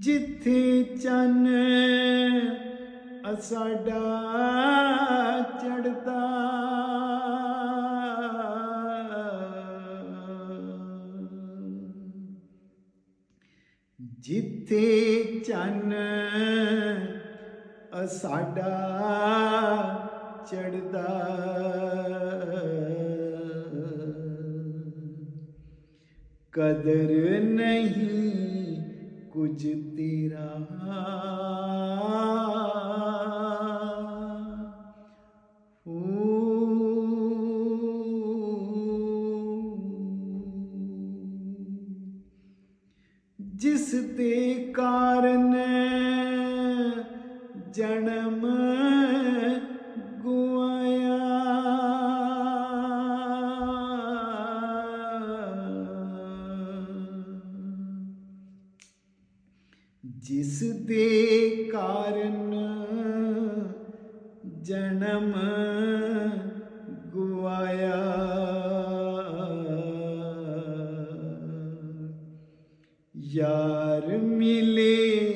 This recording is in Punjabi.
ਜਿੱਥੇ ਚੰਨ ਅਸਾਡਾ ਚੜਦਾ ਜਿੱਥੇ ਚੰਨ ਅਸਾਡਾ ਚੜਦਾ ਕਦਰ ਨਹੀਂ ਕੁਝ ਤੇਰਾ ਜਿਸ ਦੇ ਕਾਰਨ ਜਨਮ ਜਿਸ ਦੇ ਕਾਰਨ ਜਨਮ ਗੁਆਇਆ। ਯਾਰ ਮਿਲੇ